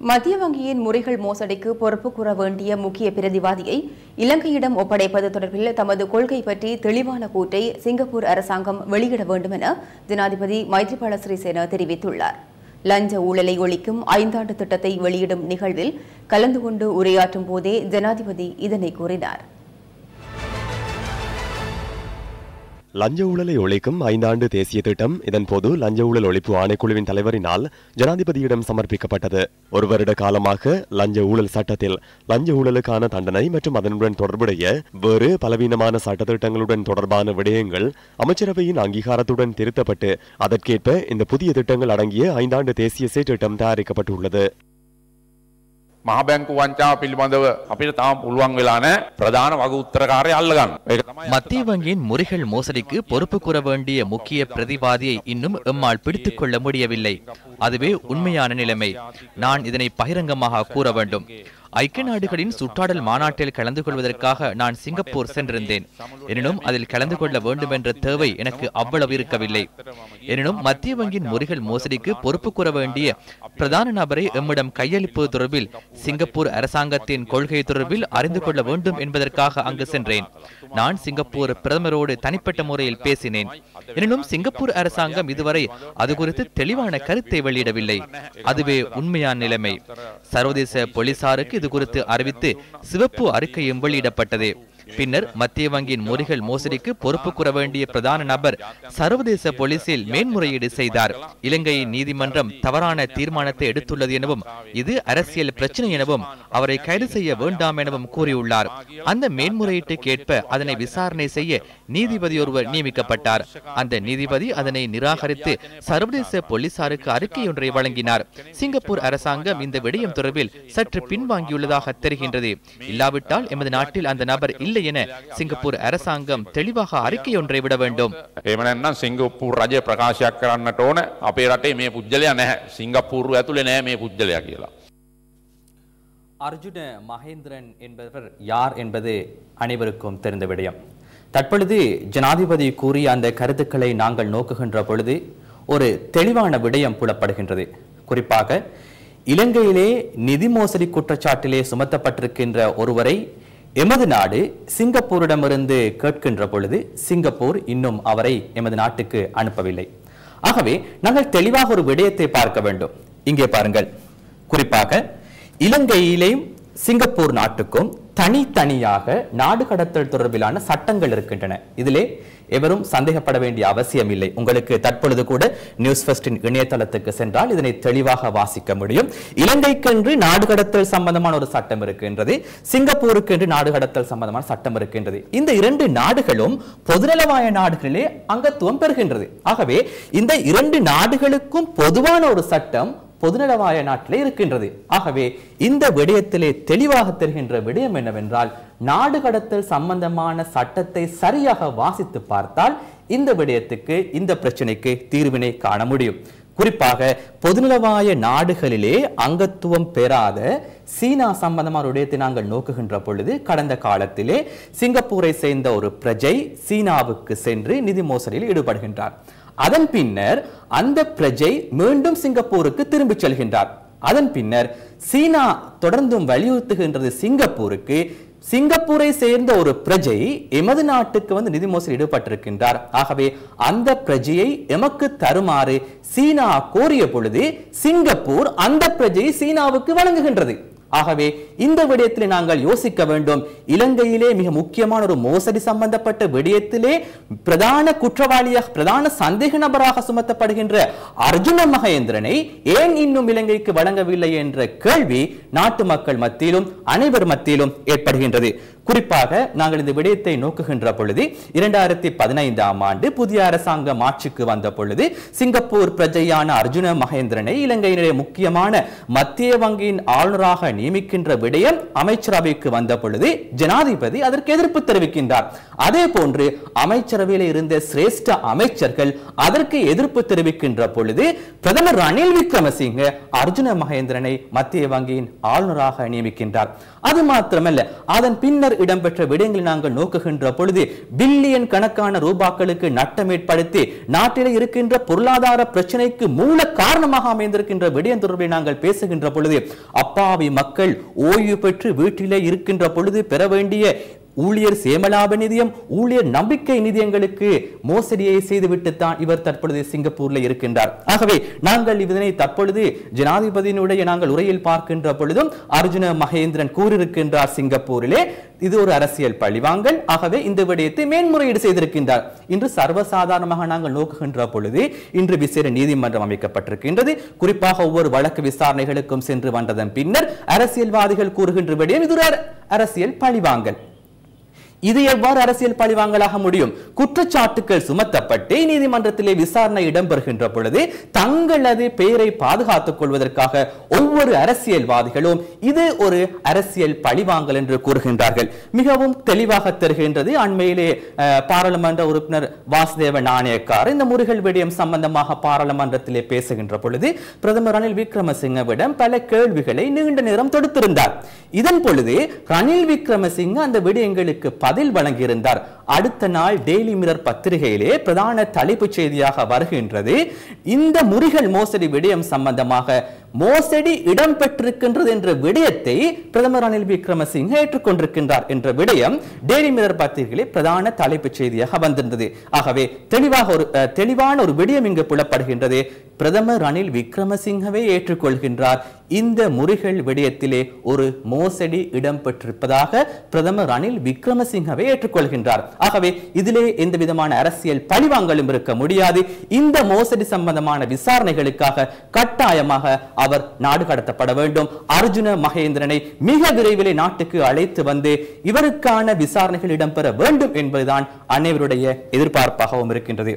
மத்திய வங்கியின் முறைகள் மோசடிக்கு பொறுப்பு கூற வேண்டிய முக்கிய பிரதிவாதியை இலங்கையிடம் ஒப்படைப்பது தொடர்பில் தமது கொள்கை பற்றி தெளிவான கூட்டை சிங்கப்பூர் அரசாங்கம் வெளியிட வேண்டும் என ஜனாதிபதி மைத்ரிபால சிறிசேன தெரிவித்துள்ளார். லஞ்ச ஊழலை ஒழிக்கும் ஐந்தாண்டு திட்டத்தை வெளியிடும் நிகழ்வில் கலந்து கொண்டு உரையாற்றும் போதே ஜனாதிபதி இதனை கூறினார். லஞ்ச ஊழலை ஒழிக்கும் ஐந்தாண்டு தேசிய திட்டம். இதன்போது லஞ்ச ஊழல் ஒழிப்பு ஆணைக்குழுவின் தலைவரினால் ஜனாதிபதியிடம் சமர்ப்பிக்கப்பட்டது. ஒரு வருட காலமாக லஞ்ச ஊழல் சட்டத்தில் லஞ்ச ஊழலுக்கான தண்டனை மற்றும் அதனுடன் தொடர்புடைய வேறு பலவீனமான சட்டத்திட்டங்களுடன் தொடர்பான விடயங்கள் அமைச்சரவையின் அங்கீகாரத்துடன் திருத்தப்பட்டு அதற்கேற்ப இந்த புதிய திட்டங்கள் அடங்கிய ஐந்தாண்டு தேசிய செயற்றிட்டம் தயாரிக்கப்பட்டுள்ளது. මහබැංකු වංචාව පිළිබඳව අපිට තාම පුළුවන් වෙලා නැහැ ප්‍රධාන වග උත්තරකාරය අල්ලගන්න. ඒක තමයි மத்திய வங்கியின் முறைகள் மோசடிக்கு பொறுப்பு கூற வேண்டிய முக்கிய பிரதிவாதியை இன்னும் எம்மால் பிடித்துக் கொள்ள முடியவில்லை அதுவே உண்மையான நிலைமை நான் இதனை பகிரங்கமாக கூற வேண்டும் ஐக்கிய நாடுகளின் சுற்றாடல் மாநாட்டில் கலந்து கொள்வதற்காக நான் சிங்கப்பூர் சென்றிருந்தேன். எனினும் அதில் கலந்து கொள்ள வேண்டும் என்ற தேவை எனக்கு அவ்வளவு இருக்கவில்லை. எனினும் மத்திய வங்கியின் முறைகள் மோசடிக்கு பொறுப்பு கூற வேண்டிய பிரதான நபரை எம்மிடம் கையளிப்பது தொடர்பில் சிங்கப்பூர் அரசாங்கத்தின் கொள்கை தொடர்பில் அறிந்து கொள்ள வேண்டும் என்பதற்காக அங்கு சென்றேன். நான் சிங்கப்பூர் பிரதமரோடு தனிப்பட்ட முறையில் பேசினேன். எனினும் சிங்கப்பூர் அரசாங்கம் இதுவரை அது குறித்து தெளிவான கருத்தை வெளியிடவில்லை. அதுவே உண்மையான நிலைமை. சர்வதேச போலீசாருக்கு இது குறித்து அறிவித்து சிவப்பு அறிக்கையும் வெளியிடப்பட்டது. பின்னர் மத்திய வங்கியின் முறைகள் மோசடிக்கு பொறுப்பு கூற வேண்டிய பிரதான நபர் சர்வதேச போலீசில் மேன்முறையீடு செய்தார். இலங்கையின் நீதிமன்றம் தவறான தீர்மானத்தை எடுத்துள்ளது எனவும் இது அரசியல் பிரச்சனை எனவும் அவரை கைது செய்ய வேண்டாம் எனவும் கூறியுள்ளார். அந்த மேன்முறையீட்டுக்கு ஏற்ப அதனை விசாரணை செய்ய நீதிபதி ஒருவர் நியமிக்கப்பட்டார். அந்த நீதிபதி அதனை நிராகரித்து சர்வதேச போலீசாருக்கு அறிக்கை ஒன்றை வழங்கினார். சிங்கப்பூர் அரசாங்கம் இந்த விடயம் தொடர்பில் சற்று பின்வாங்கியுள்ளதாக தெரிகின்றது. இல்லாவிட்டால் எமது நாட்டில் அந்த நபர் இல்லை என சிங்கப்பூர் அரசாங்கம் தெளிவாக அறிக்கை ஒன்றை விட வேண்டும் එහෙම නැත්නම් සිංගප්පූරු රජය ප්‍රකාශයක් කරන්නට ඕන අපේ රටේ මේ පුද්ගලයා නැහැ. සිංගප්පූරු ඇතුලේ නැහැ මේ පුද්ගලයා කියලා. அர்ஜுன மகேந்திரன் என்பவர் யார் என்பது அனைவருக்கும் தெரிந்த விடயம் தற்பொழுது ஜனாதிபதி கூறிய அந்த கருத்துக்களை நாங்கள் நோக்குகின்ற பொழுது ஒரு தெளிவான விடயம் புலப்படுகின்றது குறிப்பாக இலங்கையிலே நிதி மோசடி குற்றச்சாட்டிலே சுமத்தப்பட்டிருக்கின்ற ஒருவரை எமது நாடு சிங்கப்பூரிடமிருந்து கேட்கின்ற பொழுது சிங்கப்பூர் இன்னும் அவரை எமது நாட்டுக்கு அனுப்பவில்லை. ஆகவே நாங்கள் தெளிவாக ஒரு விடயத்தை பார்க்க வேண்டும். இங்கே பாருங்கள். குறிப்பாக இலங்கையிலேயும் சிங்கப்பூர் நாட்டுக்கும் தனித்தனியாக நாடு கடத்தல் தொடர்பிலான சட்டங்கள் இருக்கின்றன. இதிலே எவரும் சந்தேகப்பட வேண்டிய அவசியம் இல்லை. உங்களுக்கு தற்பொழுது கூட நியூஸ் ஃபர்ஸ்டின் இணையதளத்துக்கு சென்றால் இதனை தெளிவாக வாசிக்க முடியும். இலங்கைக்கென்று நாடு கடத்தல் சம்பந்தமான ஒரு சட்டம் இருக்கின்றது. சிங்கப்பூருக்கு என்று நாடு கடத்தல் சம்பந்தமான சட்டம் இருக்கின்றது. இந்த இரண்டு நாடுகளும் பொதுநலவாய நாடுகளிலே அங்கத்துவம் பெறுகின்றது. ஆகவே இந்த இரண்டு நாடுகளுக்கும் பொதுவான ஒரு சட்டம் பொதுநலவாய நாட்டிலே இருக்கின்றது. ஆகவே இந்த விடயத்திலே தெளிவாக தெரிகின்ற விடயம் என்னவென்றால் நாடு கடத்தல் சம்பந்தமான சட்டத்தை சரியாக வாசித்து பார்த்தால் இந்த விடயத்துக்கு இந்த பிரச்சனைக்கு தீர்வினை காண முடியும். குறிப்பாக பொதுநலவாய நாடுகளிலே அங்கத்துவம் பெறாத சீனா சம்பந்தமான விடயத்தை நாங்கள் நோக்குகின்ற பொழுது கடந்த காலத்திலே சிங்கப்பூரை சேர்ந்த ஒரு பிரஜை சீனாவுக்கு சென்று நிதி மோசடியில் ஈடுபடுகின்றார். அதன் பின்னர் அந்த பிரஜை மீண்டும் சிங்கப்பூருக்கு திரும்பிச் செல்கின்றார். அதன் பின்னர் சீனா தொடர்ந்தும் வலியுறுத்துகின்றது சிங்கப்பூருக்கு. சிங்கப்பூரை சேர்ந்த ஒரு பிரஜை எமது நாட்டுக்கு வந்து நிதி மோசடி ஈடுபட்டிருக்கின்றார். ஆகவே அந்த பிரஜையை எமக்கு தருமாறு சீனா கோரிய பொழுது சிங்கப்பூர் அந்த பிரஜையை சீனாவுக்கு வழங்குகின்றது. ஆகவே இந்த விடயத்திலே நாங்கள் யோசிக்க வேண்டும். இலங்கையிலே மிக முக்கியமான ஒரு மோசடி சம்பந்தப்பட்ட விடயத்திலே பிரதான குற்றவாளியாக பிரதான சந்தேக நபராக சுமத்தப்படுகின்ற அர்ஜுன மகேந்திரனை ஏன் இன்னும் இலங்கைக்கு வழங்கவில்லை என்ற கேள்வி நாட்டு மக்கள் மத்தியிலும் அனைவர் மத்தியிலும் ஏற்படுகின்றது. குறிப்பாக நாங்கள் இந்த விடயத்தை நோக்குகின்ற பொழுது இரண்டாயிரத்தி பதினைந்தாம் ஆண்டு புதிய அரசாங்கம் ஆட்சிக்கு வந்த பொழுது சிங்கப்பூர் பிரஜையான அர்ஜுன மகேந்திரனை இலங்கையினுடைய முக்கியமான மத்திய வங்கியின் ஆளுநராக நியமிக்கின்ற விடயம் அமைச்சரவைக்கு வந்த பொழுது ஜனாதிபதி அதற்கு எதிர்ப்பு தெரிவிக்கின்றார். அதே போன்று அமைச்சரவையில் இருந்த சிரேஷ்ட அமைச்சர்கள் அதற்கு எதிர்ப்பு தெரிவிக்கின்ற பொழுது பிரதமர் ரணில் விக்ரமசிங்க அர்ஜுன மகேந்திரனை மத்திய வங்கியின் ஆளுநராக நியமிக்கின்றார். அது மாத்திரமல்ல அதன் பின்னர் இடம்பெற்ற விடயங்களை நாங்கள் நோக்குகின்ற பொழுது பில்லியன் கணக்கான ரூபாக்களுக்கு நட்டம் ஏற்படுத்தி நாட்டில் இருக்கின்ற பொருளாதார பிரச்சனைக்கு மூல காரணமாக அமைந்திருக்கின்ற விடயம் தொடர்பில் நாங்கள் பேசுகின்ற பொழுது அப்பாவி மக்கள் ஓய்வு பெற்று வீட்டிலே இருக்கின்ற பொழுது பெற வேண்டிய ஊழியர் சேமலாப நிதியம் ஊழியர் நம்பிக்கை நிதியங்களுக்கு மோசடியை செய்துவிட்டுத்தான் இவர் தற்பொழுது சிங்கப்பூர்ல இருக்கின்றார். ஆகவே நாங்கள் இதனை தற்பொழுது ஜனாதிபதியினுடைய நாங்கள் உரையில் பார்க்கின்ற பொழுதும் அர்ஜுன மகேந்திரன் கூறியிருக்கின்றார் சிங்கப்பூரிலே இது ஒரு அரசியல் பழிவாங்கல். ஆகவே இந்த விடயத்தை மேன்முறையீடு செய்திருக்கின்றார். இன்று சர்வசாதாரணமாக நாங்கள் நோக்குகின்ற பொழுது இன்று விசேட நீதிமன்றம் அமைக்கப்பட்டிருக்கின்றது. குறிப்பாக ஒவ்வொரு வழக்கு விசாரணைகளுக்கும் சென்று வந்ததன் பின்னர் அரசியல்வாதிகள் கூறுகின்ற விடயம் இது ஒரு அரசியல் பழிவாங்கல். இது எவ்வாறு அரசியல் பழிவாங்கலாக முடியும்? குற்றச்சாட்டுகள் சுமத்தப்பட்டு நீதிமன்றத்திலே விசாரணை இடம்பெறுகின்ற பொழுது தங்களது பெயரை பாதுகாத்துக் கொள்வதற்காக ஒவ்வொரு அரசியல்வாதிகளும் இது ஒரு அரசியல் பழிவாங்கல் என்று கூறுகின்றார்கள். மிகவும் தெளிவாக தெரிகின்றது அண்மையிலே பாராளுமன்ற உறுப்பினர் வாசுதேவ நாணயக்கார் இந்த முருகல் விடயம் சம்பந்தமாக பாராளுமன்றத்திலே பேசுகின்ற பொழுது பிரதமர் ரணில் விக்ரமசிங்கவிடம் பல கேள்விகளை நீண்ட நேரம் தொடுத்திருந்தார். இதன் பொழுது ரணில் விக்ரமசிங்க அந்த விடயங்களுக்கு பதில் வழங்கியிருந்தார். அடுத்த நாள் டெய்லி மிரர் பத்திரிகையிலே பிரதான தலைப்புச் செய்தியாக வருகின்றது. இந்த முறிகள் மோசடி விடயம் சம்பந்தமாக மோசடி இடம்பெற்றிருக்கின்றது என்ற விடயத்தை பிரதமர் ரணில் விக்ரமசிங்க ஏற்றுக்கொண்டிருக்கின்றார் என்ற விடயம் டெய்லி மிரர் பத்திரிகையிலே பிரதான தலைப்புச் செய்தியாக வந்திருந்தது. ஆகவே தெளிவாக ஒரு அஹ், தெளிவான ஒரு விடயம் இங்கு புலப்படுகின்றது. பிரதமர் ரணில் விக்ரமசிங்கவே ஏற்றுக்கொள்கின்றார். இந்த முறிகள் விடயத்திலே ஒரு மோசடி இடம்பெற்றிருப்பதாக பிரதமர் ரணில் விக்ரமசிங்கவே ஏற்றுக்கொள்கின்றார். ஆகவே இதிலே எந்த விதமான அரசியல் பழிவாங்கலும் இருக்க முடியாது. இந்த மோசடி சம்பந்தமான விசாரணைகளுக்காக கட்டாயமாக அவர் நாடு கடத்தப்பட வேண்டும். அர்ஜுன மகேந்திரனை மிக விரைவிலே நாட்டுக்கு அழைத்து வந்து இவருக்கான விசாரணைகள் இடம்பெற வேண்டும் என்பதுதான் அனைவருடைய எதிர்பார்ப்பாகவும் இருக்கின்றது.